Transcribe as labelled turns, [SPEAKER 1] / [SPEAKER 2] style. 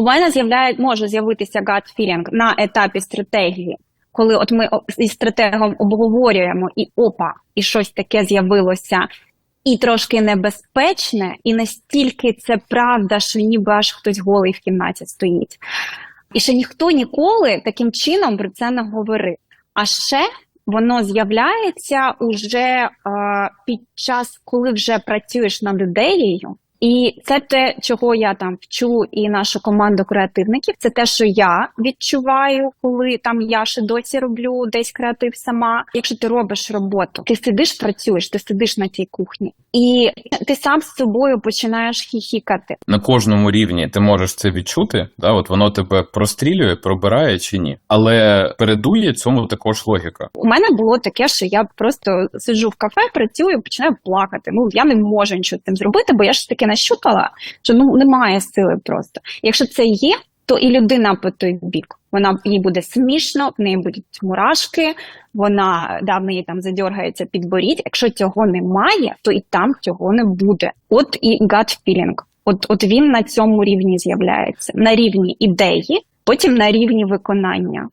[SPEAKER 1] У мене з'являє може з'явитися gut feeling на етапі стратегії, коли от ми із стратегом обговорюємо і опа, і щось таке з'явилося, і трошки небезпечне, і настільки це правда, що ніби аж хтось голий в кімнаті стоїть. І ще ніхто ніколи таким чином про це не говорив. А ще воно з'являється уже е, під час, коли вже працюєш над ідеєю. І це те, чого я там вчу, і нашу команду креативників. Це те, що я відчуваю, коли там я ще досі роблю десь креатив сама. Якщо ти робиш роботу, ти сидиш, працюєш, ти сидиш на цій кухні, і ти сам з собою починаєш хіхікати.
[SPEAKER 2] на кожному рівні ти можеш це відчути, да, от воно тебе прострілює, пробирає чи ні. Але передує цьому також логіка.
[SPEAKER 1] У мене було таке, що я просто сиджу в кафе, працюю, починаю плакати. Ну я не можу нічого з цим зробити, бо я ж таки нащупала, що ну немає сили просто. Якщо це є, то і людина по той бік. Вона їй буде смішно, в неї будуть мурашки, вона да, в неї там задергається підборідь. Якщо цього немає, то і там цього не буде. От і gut feeling. От, от він на цьому рівні з'являється на рівні ідеї, потім на рівні виконання.